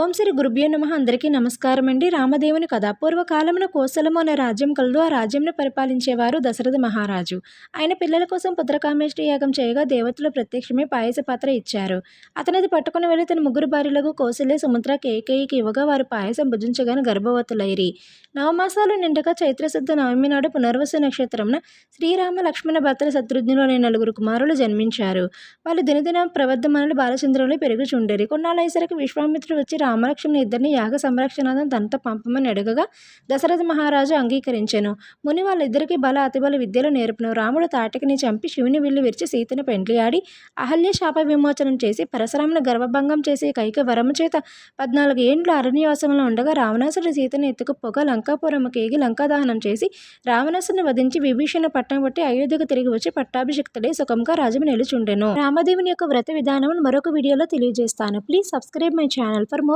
ఓం శ్రీ గురుభ్యో నమ. అందరికీ నమస్కారం అండి రామదేవుని కథ పూర్వకాలమున కోసలము అనే రాజ్యం కలదు. ఆ రాజ్యంను పరిపాలించేవారు దశరథ మహారాజు. ఆయన పిల్లల కోసం పుత్రకామేష్టి యాగం చేయగా దేవతలు ప్రత్యక్షమే పాయస పాత్ర ఇచ్చారు. అతనిది పట్టుకుని వెళ్ళి తన ముగ్గురు భార్యలకు కోసలే సుముద్ర కేకేయికి ఇవ్వగా వారు పాయసం భుజించగానే గర్భవతులైరి. నవమాసాలు నిండగా చైత్రశుద్ధ నవమి నాడు పునర్వసు నక్షత్రంన శ్రీరామ లక్ష్మణ భర్తల శత్రుఘ్నులు అనే నలుగురు కుమారులు జన్మించారు. వాళ్ళు దినదిన ప్రవర్ధమానులు బాలచంద్రులు పెరుగుచుండేరి. కొన్నాళ్ళేసరికి విశ్వామిత్రుడు వచ్చి రామలక్ష్మణ ఇద్దరిని యాగ సంరక్షణార్థం తనతో పంపమని అడగగా దశరథ మహారాజు అంగీకరించెను. ముని వాళ్ళిద్దరికీ బల అతిబల విద్యలు నేర్పును. రాముడు తాటకిని చంపి శివుని విల్లు విరిచి సీతను పెండ్లియాడి అహల్య శాప విమోచనం చేసి పరశురామును గర్భభంగం చేసి కైక వరము చేత పద్నాలుగు ఏండ్లు అరణ్యవాసంలో ఉండగా రావణాసుడు సీతను ఎత్తుకుపోగా లంకాపురము కేగి లంకాదహనం చేసి రావణాసుని వధించి విభీషణ పట్టం పట్టి అయోధ్యకు తిరిగి వచ్చి పట్టాభిషిక్తుడై సుఖంగా రాజు నిలుచుండెను. రామదేవుని యొక్క వ్రత విధానం మరొక వీడియోలో తెలియజేస్తాను. Please subscribe my channel for more